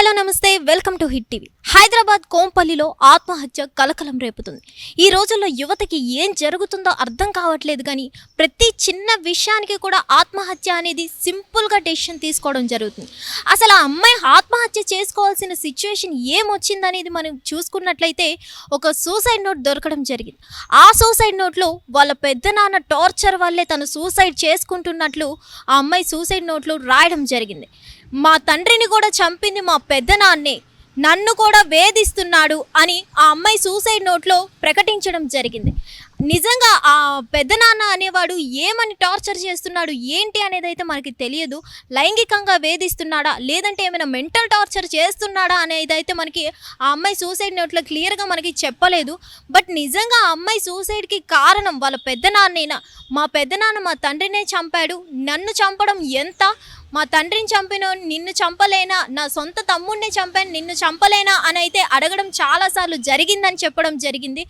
Hello నమస్తే. Welcome to Hit TV. Hyderabad కోంపల్లిలో ఆత్మహత్య కలకలం రేపుతుంది. ఈ రోజుల్లో యువతకి ఏం జరుగుతుందో అర్థం కావట్లేదు కానీ ప్రతి చిన్న విషయానికి కూడా ఆత్మహత్య అనేది సింపుల్గా డెసిషన్ తీసుకోవడం జరుగుతుంది. అసలు ఆ అమ్మాయి ఆత్మహత్య చేసుకోవాల్సిన సిచ్యువేషన్ ఏమొచ్చిందనేది మనం చూసుకున్నట్లయితే ఒక సూసైడ్ నోట్ దొరకడం జరిగింది. ఆ సూసైడ్ నోట్లో వాళ్ళ పెద్దనాన్న టార్చర్ వల్లే తను సూసైడ్ చేసుకుంటున్నట్లు ఆ అమ్మాయి సూసైడ్ నోట్లో రాయడం జరిగింది. మా తండ్రిని కూడా చంపింది మా పెద్దనాన్నే. నన్ను కూడా వేధిస్తున్నాడు అని ఆ అమ్మాయి సూసైడ్ నోట్లో ప్రకటించడం జరిగింది. నిజంగా ఆ పెద్దనాన్న అనేవాడు ఏమని టార్చర్ చేస్తున్నాడు ఏంటి అనేది అయితే మనకి తెలియదు. లైంగికంగా వేధిస్తున్నాడా లేదంటే ఏమైనా మెంటల్ టార్చర్ చేస్తున్నాడా అనేది అయితే మనకి ఆ అమ్మాయి సూసైడ్ నోట్లో క్లియర్గా మనకి చెప్పలేదు. బట్ నిజంగా ఆ అమ్మాయి సూసైడ్కి కారణం వాళ్ళ పెద్దనాన్నేనా మా పెద్దనాన్న మా తండ్రినే చంపాడు. నన్ను చంపడం ఎంత? మా తండ్రిని చంపిన నిన్ను చంపలేనా? నా సొంత తమ్ముడిని చంపాను నిన్ను చంపలేనా? అని అయితే అడగడం చాలాసార్లు జరిగిందని చెప్పడం జరిగింది.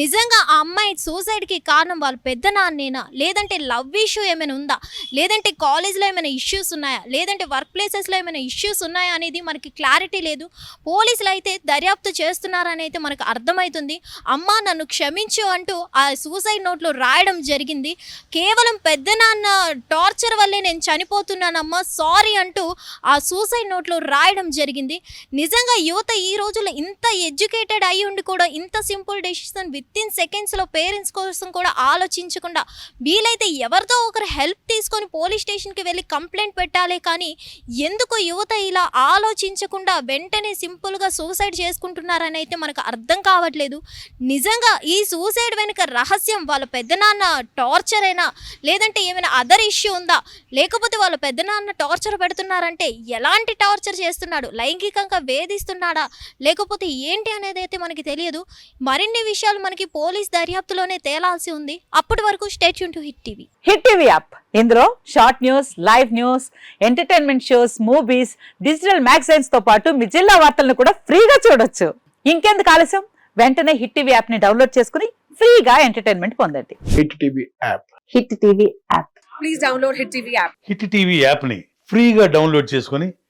నిజంగా ఆ అమ్మాయి సూసైడ్కి కారణం వాళ్ళ పెద్ద నాన్నేనా లేదంటే లవ్ ఇష్యూ ఏమైనా ఉందా? లేదంటే కాలేజ్లో ఏమైనా ఇష్యూస్ ఉన్నాయా? లేదంటే వర్క్ ప్లేసెస్లో ఏమైనా ఇష్యూస్ ఉన్నాయా అనేది మనకి క్లారిటీ లేదు. పోలీసులు అయితే దర్యాప్తు చేస్తున్నారని అయితే మనకు అర్థమవుతుంది అమ్మ నన్ను క్షమించు అంటూ ఆ సూసైడ్ నోట్లో రాయడం జరిగింది. కేవలం పెద్ద నాన్న టార్చర్ వల్లే నేను చనిపోతున్నానమ్మా సారీ అంటూ ఆ సూసైడ్ నోట్లో రాయడం జరిగింది. నిజంగా యువత ఈ రోజుల్లో ఇంత ఎడ్యుకేటెడ్ అయి ఉండి కూడా ఇంత సింపుల్ డెసిషన్ విత్ ఇన్ సెకండ్స్లో పేరెంట్స్ కోసం కూడా ఆలోచించకుండా వీలైతే ఎవరితో ఒకరు హెల్ప్ తీసుకొని పోలీస్ స్టేషన్కి వెళ్ళి కంప్లైంట్ పెట్టాలి కానీ ఎందుకు యువత ఇలా ఆలోచించకుండా వెంటనే సింపుల్గా సూసైడ్ చేసుకుంటున్నారని అయితే మనకు అర్థం కావట్లేదు. నిజంగా ఈ సూసైడ్ వెనుక రహస్యం వాళ్ళ పెద్దనాన్న టార్చర్ అయినా లేదంటే ఏమైనా అదర్ ఇష్యూ ఉందా? లేకపోతే వాళ్ళ పెద్దనాన్న టార్చర్ పెడుతున్నారంటే ఎలాంటి టార్చర్ చేస్తున్నాడు? లైంగికంగా వేధిస్తున్నాడా? లేకపోతే ఏంటి అనేది అయితే మనకి తెలియదు. మరిన్ని విషయాలు మనకి పోలీస్ దర్యాప్తులోనే తేలాల్సి ఉంది. అప్పటి వరకు stay tuned to Hit TV Hit TV app ఇందులో short news live news entertainment shows movies digital మ్యాగజైన్స్తో పాటు మీ జిల్లా వార్తలను కూడా ఫ్రీగా చూడొచ్చు. ఇంకెందుకు ఆలస్యం? వెంటనే హిట్ టీవీ యాప్ని డౌన్లోడ్ చేసుకుని ఫ్రీగా ఎంటర్టైన్మెంట్ పొందండి. Hit TV app Hit TV app please download Hit TV app. Hit TV యాప్ని ఫ్రీగా డౌన్లోడ్ చేసుకొని